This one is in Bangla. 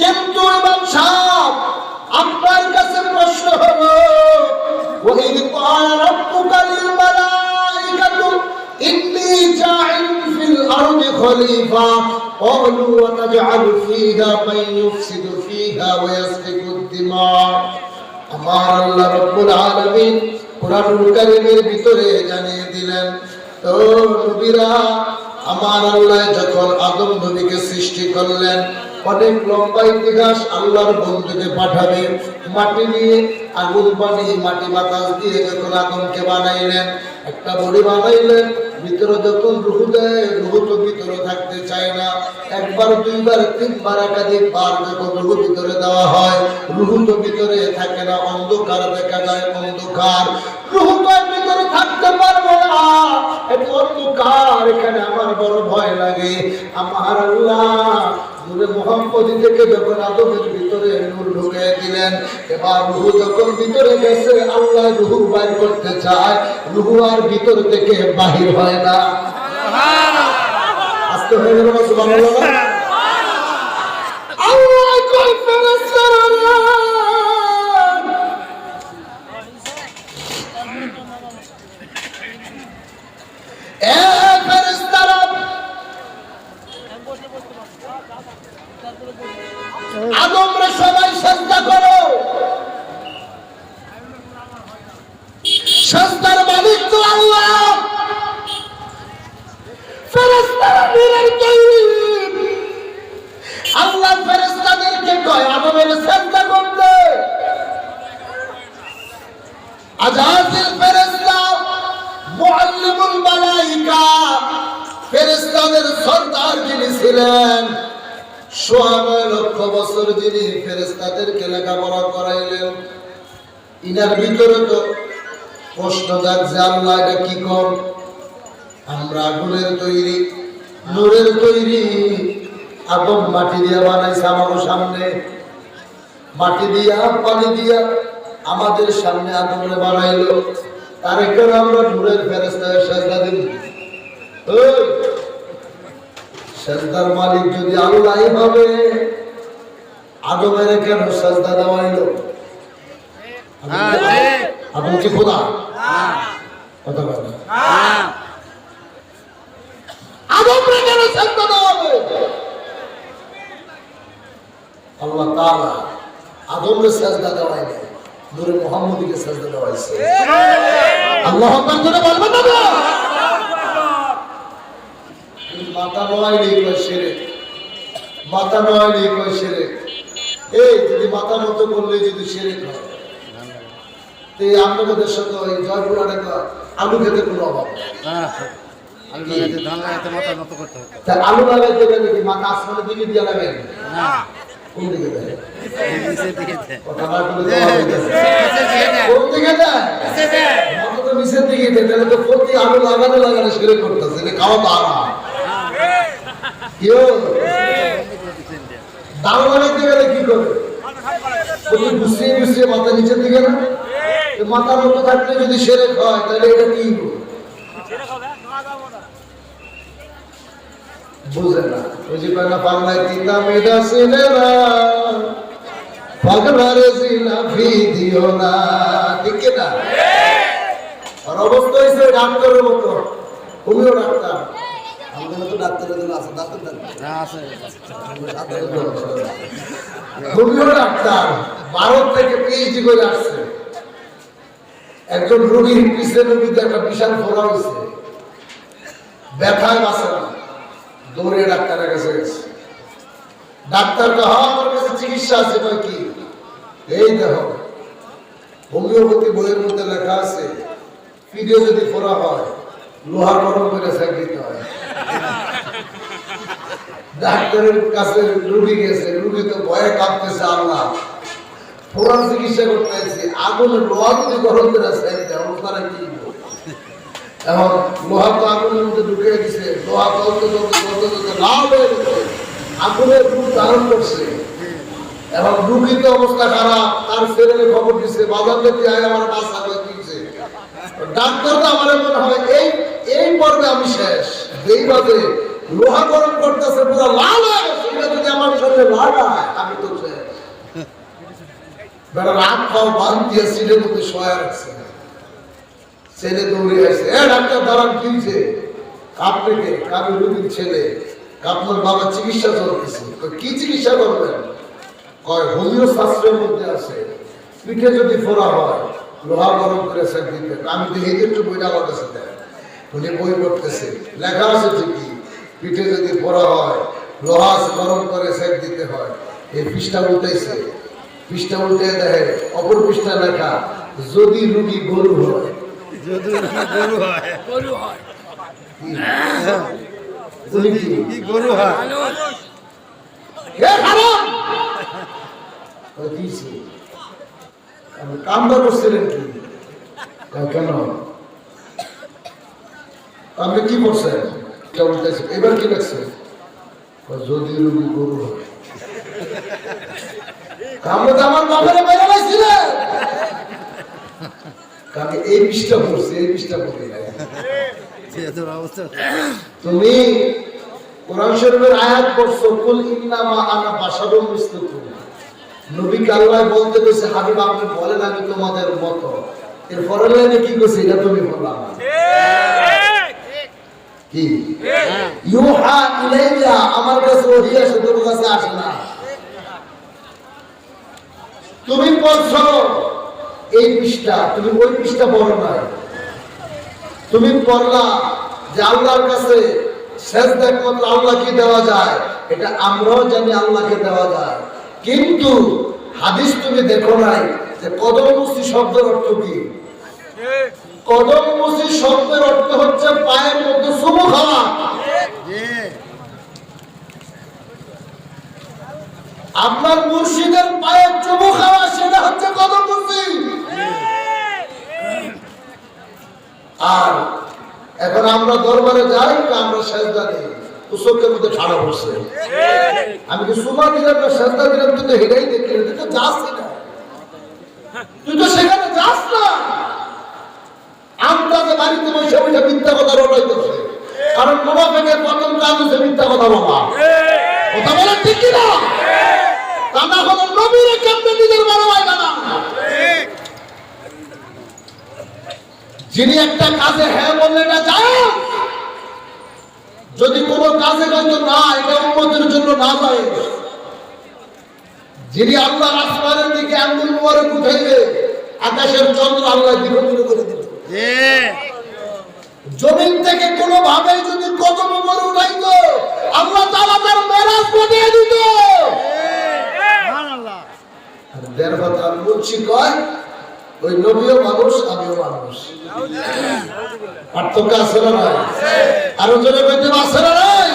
কিন্তু ইমাম সাহেব আপনার কাছে প্রশ্ন হলো وإذ قال ربك للملائكة إني جاعل في الأرض خليفة قالوا وتجعل فيها من يفسد فيها ويسفك الدماء আমার আল্লাহ রব্বুল আলামিন কোরআনুল কারীমের ভিতরে জানিয়ে দিলেন ও নবীরা আমার আল্লাহ যখন আদম নবীকে সৃষ্টি করলেন অনেক লম্বা ইতিহাস আল্লাহর বন্ধুকে পাঠাবে। মাটি নিয়ে আগুন পানি, মাটি বাতাস দিয়ে যখন আদমকে বানাইলেন, একটা বড়ি বানাইলেন, ভিতরে যখন রুহু দেয়, রুহু তো ভিতরে থাকতে চায় না। একবার, দুইবার, তিনবার একাধিক বার যখন রুহু ভিতরে দেওয়া হয়, রুহু তো ভিতরে থাকে না, অন্ধকার দেখা যায়, অন্ধকার। রুহু তো ভিতরে থাকতে পারব না। এত অন্ধকার, এখানে আমার বড় ভয় লাগে। আমার আল্লাহ নূরে মোহাম্মদী থেকে যখন আদমের ভিতরে নূর ঢুকে দিলেন। এবার রুহু যখন ভিতরে গেছে আল্লাহ রুহু বাইর করতে চায়। রুহু আর ভিতর থেকে বাহির হয় না। আস্তে হয়ে গেল বছর যিনি ফেরেশতাদেরকে লেখাপড়া করাইলেন, ইনার ভিতরে তো প্রশ্ন যাচ্ছে আল্লাহ এটা কি কর? আমরা আগুনের তৈরি, নূরের তৈরি, আগুন মাটি দিয়া বানাইছে আমার সামনে। মাটি দিয়া, পানি দিয়া আমাদের সামনে আগুনে বানাইলো। তার কারণে আমরা নূরের ফেরেস্তায় সাজদা দিই? সাজদার মালিক যদি আল্লাহ হবে আদমের কেন সাজদা দেওয়াইলো। আদম কি খোদা? কথা বলে আদমরে কেন সাজদা দেওয়া আল্লাহ তাআলা আদমরে সাজদা দেওয়াই নূরে মুহাম্মদীকে সাজদা দেওয়াইছে। আল্লাহ আকবার। করে বলবেন না মাথা নয় নেই কয় শিরক মাথা নয় নেই কয় শিরক এই যদি মাথা নত করলে যদি শিরক হয় তো এই আপনাদের তো এই আলু খেতে কোনো অভাব হ্যাঁ। আলু লাগাইতে ধান লাগাইতে মাথা নত করতে হতো তা আলু লাগাইতে গেলে কি মাথা আসমানের দিকে দিয়ে লাগাই না। কোন দিকে দেয়? তো কোন দিকে দেয়? নিচের দিকে দেয় তাহলে তো প্রতি আলু লাগানো লাগানো শুরু করতেছে খাওয়া তো আরাম কেউ দাম লাগাইতে গেলে কি করবে? গুছিয়ে গুছিয়ে মাথা নিচের দিকে না? মাথার মতো থাকলে যদি সেরেক হয় তাহলে এটা কি বুঝে না। বাংলায় না পাগলারে জিনা ফি দিও না ঠিক না আর অবস্থা হয়েছে ডাক্তারের মতো। তুমিও ডাক্তার। ডাক্তার। হ্যাঁ, আছে। তুমিও ডাক্তার। ভারত থেকে পিএইচডি করে আসছে। একজন রোগীর পিছনে কিন্তু একটা বিশাল ফোড়া হয়েছে ব্যথায় বাঁচে না। দৌড়ে ডাক্তারের কাছে গেছে। ডাক্তার কহ আমার কাছে চিকিৎসা আছে। কয় কি? এই দেখো হোমিওপ্যাথি বইয়ের মধ্যে লেখা আছে পিঠে যদি ফোড়া হয় লোহা গরম করে সেক হয়। ডাক্তারের কাছে রুগী গেছে, রুগী তো ভয়ে কাঁপতেছে আল্লাহ। ফোড়ার চিকিৎসা করতে আছে আগুনে লোহা যদি গরম করে দেয় তারা কি? এখন লোহা তো আগুনের মধ্যে ঢুকে দিছে, লোহা চলতে চলতে চলতে চলতে লাল হয়ে গেছে। আগুনের রূপ ধারণ করছে। এবং রুগীতে অবস্থা খারাপ, তার ছেলে খবর দিচ্ছে বাজার থেকে আয় আমার বাসা দিচ্ছে ডাক্তার তো আমার মনে হয়, এই পর্বে আমি শেষ। বাজে লোহা গরম করতেছে, পুরো লাল হয়ে যদি আমার সাথে লাগায় আমি তো শেষ। বেটা রাত খাও বাদ দিয়ে মধ্যে শোয়া রাখছে। ছেলে দৌড়ে আসছে ডাক্তার, দাঁড়ান, কি হয়েছে? আপনাকে কারও রোগীর ছেলে। আপনার বাবা চিকিৎসা চলতেছে। কি চিকিৎসা করবেন? কয়, হোমিও শাস্ত্রের মধ্যে আছে। পিঠে যদি ফোড়া হয়, লোহা গরম করে সেক দিতে আমি তো এই একটু বইটা আমার উনি বই পড়তেছে লেখা আছে ঠিকই। পিঠে যদি ফোড়া হয় লোহা গরম করে সেক দিতে হয়। এই পৃষ্ঠা উল্টাইছে। পৃষ্ঠা উল্টে দেখে অপর পৃষ্ঠা লেখা যদি রুগী গরু হয়। যদি গরু হয়। উনি কি? কি গরু হয়। এ খারাপ কয়, কি হইছে? আপনি কামটা করছিলেন কি? কয়, কেন? আপনি কি করছেন। এবার কি লাগছে যদি রুগী গরু হয়। কামড়ে তো আমার বাপের বাইরে লাগছিলেন আমি এই বিষটা পড়ছি এই বিষটা পড়ি নাই। তুমি কোরআন শরীফের আয়াত পড়ছো কুল ইন্নামা আনা মিসলুকুম। নবীকে আল্লাহ বলতে কইছে হাবিব আপনি বলেন আমি তোমাদের মতো। এর পরের লাইনে কি কইছে এটা তুমি বললাম কি? ইউহা ইলাইয়া আমার কাছে ওহী আসে তোর কাছে আসে না। তুমি পড়ছো এই পৃষ্ঠা তুমি ওই পৃষ্ঠা পড়ো না তুমি পড়লা যে আল্লাহর কাছে শেষ একমাত্র আল্লাহকে দেওয়া যায় এটা আমরাও জানি আল্লাহকে দেওয়া যায়। কিন্তু হাদিস তুমি দেখো নাই যে কদম মুসি শব্দের অর্থ কি? কদম মুসি শব্দের অর্থ হচ্ছে পায়ের মধ্যে চুমু খাওয়া। আপনার মুর্শিদের পায়ের চুমু খাওয়া, সেটা হচ্ছে কদম মুসি আর এখন আমরা দরবারে যাই, আমরা সেজদা দিই উসকের মধ্যে ঠাড়া বসে আমি কি সুমা দিলাম না, সেজদা দিলাম? তুই তো হেঁটেই দেখলি তুই তো যাস না। তুই তো সেখানে যাস না। আমরা যে বাড়িতে বসে বসে মিথ্যা কথা রটাইতেছে কারণ মোবাফেকের প্রথম কাজ হচ্ছে মিথ্যা কথা বলা। কথা বলে ঠিক কি না? তা না কেমনে নিজের বড় বানা যিনি একটা কাজে হ্যাঁ বললে এটা যায়। যদি কোনো কাজে হয়তো না এটা জন্য না যায়। যিনি আল্লাহ আসমানের দিকে আঙ্গুল মুবারক উঠাইবে আকাশের চন্দ্র আল্লাহ দ্বিগুণ করে জমিন থেকে কোনো ভাবে যদি কদম উপরে উঠাইতো আল্লাহ তাআলা তার মেরাজ বটিয়ে দিত। আর দেড় কথা বলছি কয়? ওই নবীও মানুষ আমিও মানুষ। পার্থক্য আছে না নাই? আরও জনে বলতে আছে না নাই?